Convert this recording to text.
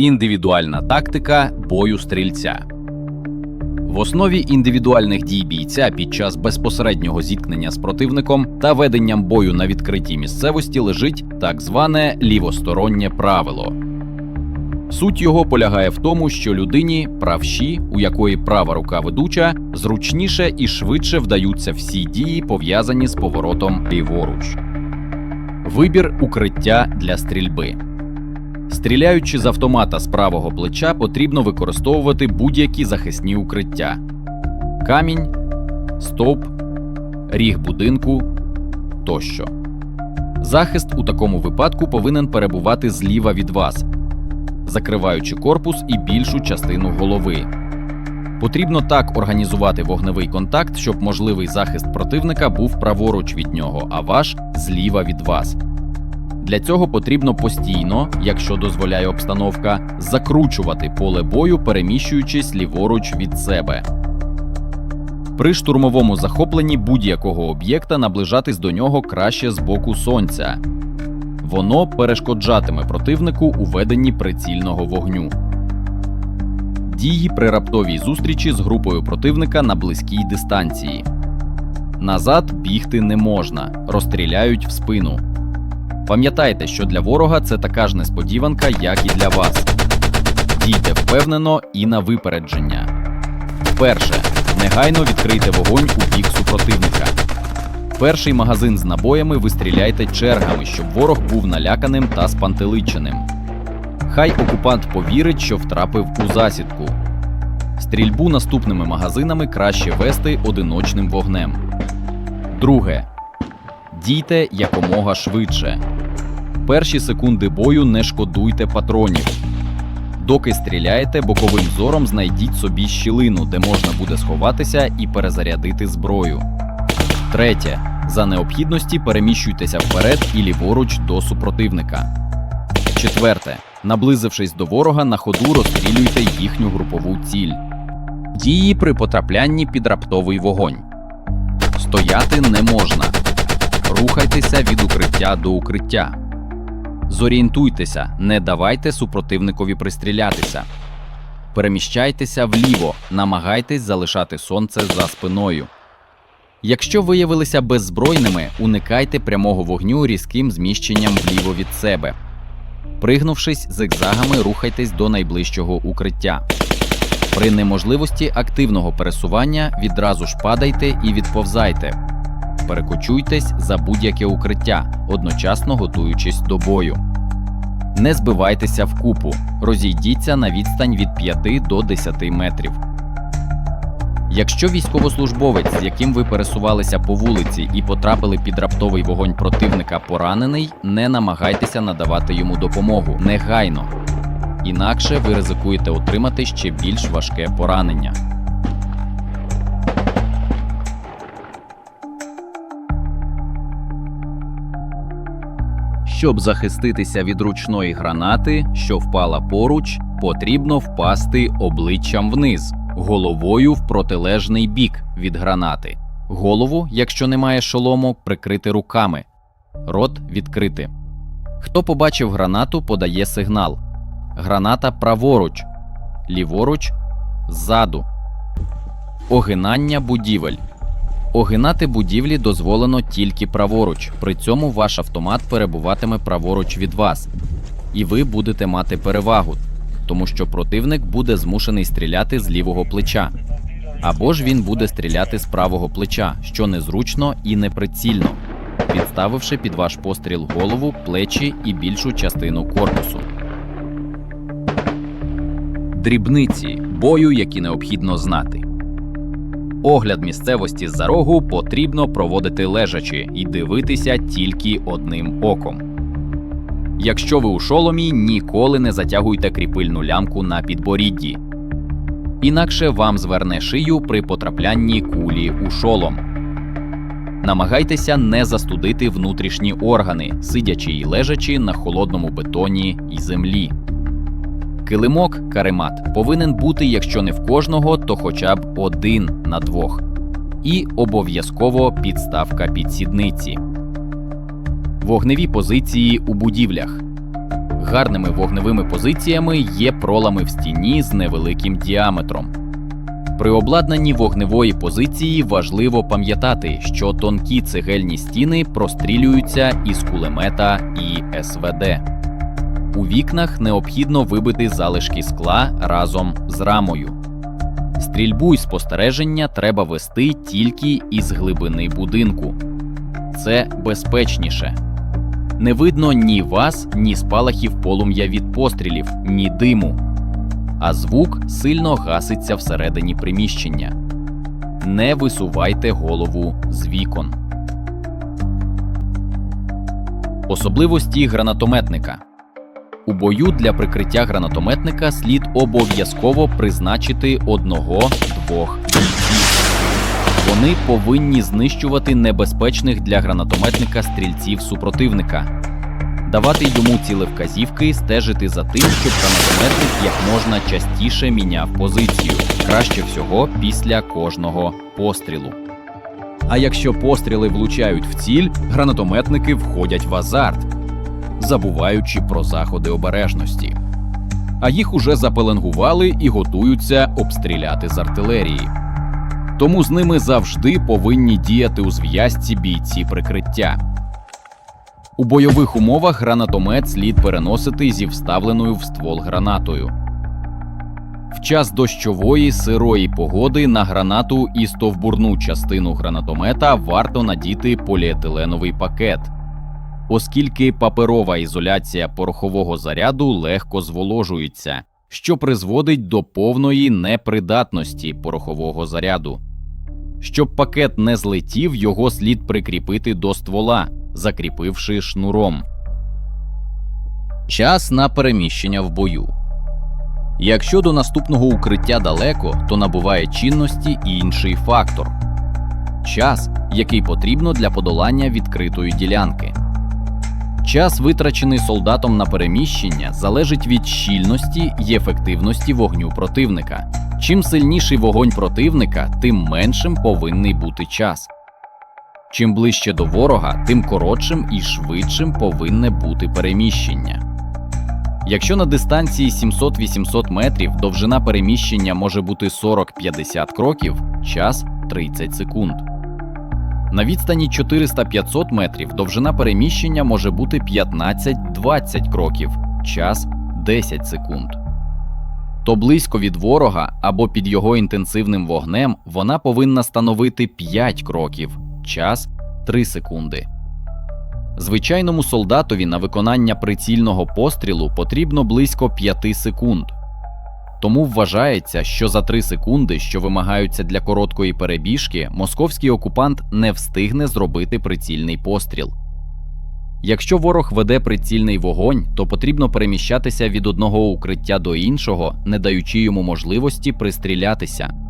Індивідуальна тактика бою стрільця. В основі індивідуальних дій бійця під час безпосереднього зіткнення з противником та веденням бою на відкритій місцевості лежить так зване лівостороннє правило. Суть його полягає в тому, що людині правші, у якої права рука ведуча, зручніше і швидше вдаються всі дії, пов'язані з поворотом ліворуч. Вибір укриття для стрільби. Стріляючи з автомата з правого плеча, потрібно використовувати будь-які захисні укриття: камінь, стовп, ріг будинку тощо. Захист у такому випадку повинен перебувати зліва від вас, закриваючи корпус і більшу частину голови. Потрібно так організувати вогневий контакт, щоб можливий захист противника був праворуч від нього, а ваш зліва від вас. Для цього потрібно постійно, якщо дозволяє обстановка, закручувати поле бою, переміщуючись ліворуч від себе. При штурмовому захопленні будь-якого об'єкта наближатись до нього краще з боку сонця. Воно перешкоджатиме противнику у веденні прицільного вогню. Дії при раптовій зустрічі з групою противника на близькій дистанції. Назад бігти не можна, розстріляють в спину. Пам'ятайте, що для ворога це така ж несподіванка, як і для вас. Дійте впевнено і на випередження. Перше. Негайно відкрийте вогонь у бік супротивника. Перший магазин з набоями ви стріляйте чергами, щоб ворог був наляканим та спантеличеним. Хай окупант повірить, що втрапив у засідку. Стрільбу наступними магазинами краще вести одиночним вогнем. Друге. Дійте якомога швидше. Перші секунди бою не шкодуйте патронів. Доки стріляєте, боковим зором знайдіть собі щілину, де можна буде сховатися і перезарядити зброю. Третє. За необхідності переміщуйтеся вперед і ліворуч до супротивника. Четверте. Наблизившись до ворога, на ходу розстрілюйте їхню групову ціль. Дії при потраплянні під раптовий вогонь. Стояти не можна. Рухайтеся від укриття до укриття. Зорієнтуйтеся, не давайте супротивникові пристрілятися. Переміщайтеся вліво, намагайтесь залишати сонце за спиною. Якщо виявилися беззбройними, уникайте прямого вогню різким зміщенням вліво від себе. Пригнувшись зигзагами, рухайтесь до найближчого укриття. При неможливості активного пересування відразу ж падайте і відповзайте. Перекочуйтесь за будь-яке укриття, одночасно готуючись до бою. Не збивайтеся в купу, розійдіться на відстань від 5 до 10 метрів. Якщо військовослужбовець, з яким ви пересувалися по вулиці і потрапили під раптовий вогонь противника поранений, не намагайтеся надавати йому допомогу негайно. Інакше ви ризикуєте отримати ще більш важке поранення. Щоб захиститися від ручної гранати, що впала поруч, потрібно впасти обличчям вниз, головою в протилежний бік від гранати. Голову, якщо немає шолому, прикрити руками, рот відкрити. Хто побачив гранату, подає сигнал. Граната праворуч, ліворуч, ззаду. Огинання будівель. Огинати будівлі дозволено тільки праворуч. При цьому ваш автомат перебуватиме праворуч від вас, і ви будете мати перевагу, тому що противник буде змушений стріляти з лівого плеча. Або ж він буде стріляти з правого плеча, що незручно і неприцільно, підставивши під ваш постріл голову, плечі і більшу частину корпусу. Дрібниці бою, які необхідно знати. Огляд місцевості з-за рогу потрібно проводити лежачи і дивитися тільки одним оком. Якщо ви у шоломі, ніколи не затягуйте кріпильну лямку на підборідді. Інакше вам зверне шию при потраплянні кулі у шолом. Намагайтеся не застудити внутрішні органи, сидячи і лежачи на холодному бетоні і землі. Килимок каремат повинен бути, якщо не в кожного, то хоча б один на двох. І обов'язково підставка під сідниці. Вогневі позиції у будівлях. Гарними вогневими позиціями є пролами в стіні з невеликим діаметром. При обладнанні вогневої позиції важливо пам'ятати, що тонкі цегельні стіни прострілюються із кулемета і СВД. У вікнах необхідно вибити залишки скла разом з рамою. Стрільбу й спостереження треба вести тільки із глибини будинку. Це безпечніше. Не видно ні вас, ні спалахів полум'я від пострілів, ні диму. А звук сильно гаситься всередині приміщення. Не висувайте голову з вікон. Особливості гранатометника. У бою для прикриття гранатометника слід обов'язково призначити одного-двох. Вони повинні знищувати небезпечних для гранатометника стрільців супротивника, давати йому цілевказівки, стежити за тим, щоб гранатометник як можна частіше міняв позицію, краще всього після кожного пострілу. А якщо постріли влучають в ціль, гранатометники входять в азарт, забуваючи про заходи обережності. А їх уже запеленгували і готуються обстріляти з артилерії. Тому з ними завжди повинні діяти у зв'язці бійці прикриття. У бойових умовах гранатомет слід переносити зі вставленою в ствол гранатою. В час дощової сирої погоди на гранату і стовбурну частину гранатомета варто надіти поліетиленовий пакет, оскільки паперова ізоляція порохового заряду легко зволожується, що призводить до повної непридатності порохового заряду. Щоб пакет не злетів, його слід прикріпити до ствола, закріпивши шнуром. Час на переміщення в бою. Якщо до наступного укриття далеко, то набуває чинності інший фактор час, який потрібно для подолання відкритої ділянки. Час, витрачений солдатом на переміщення, залежить від щільності і ефективності вогню противника. Чим сильніший вогонь противника, тим меншим повинний бути час. Чим ближче до ворога, тим коротшим і швидшим повинне бути переміщення. Якщо на дистанції 700-800 метрів довжина переміщення може бути 40-50 кроків, час 30 секунд. На відстані 400-500 метрів довжина переміщення може бути 15-20 кроків, час 10 секунд. То близько від ворога або під його інтенсивним вогнем вона повинна становити 5 кроків, час 3 секунди. Звичайному солдатові на виконання прицільного пострілу потрібно близько 5 секунд. Тому вважається, що за три секунди, що вимагаються для короткої перебіжки, московський окупант не встигне зробити прицільний постріл. Якщо ворог веде прицільний вогонь, то потрібно переміщатися від одного укриття до іншого, не даючи йому можливості пристрілятися.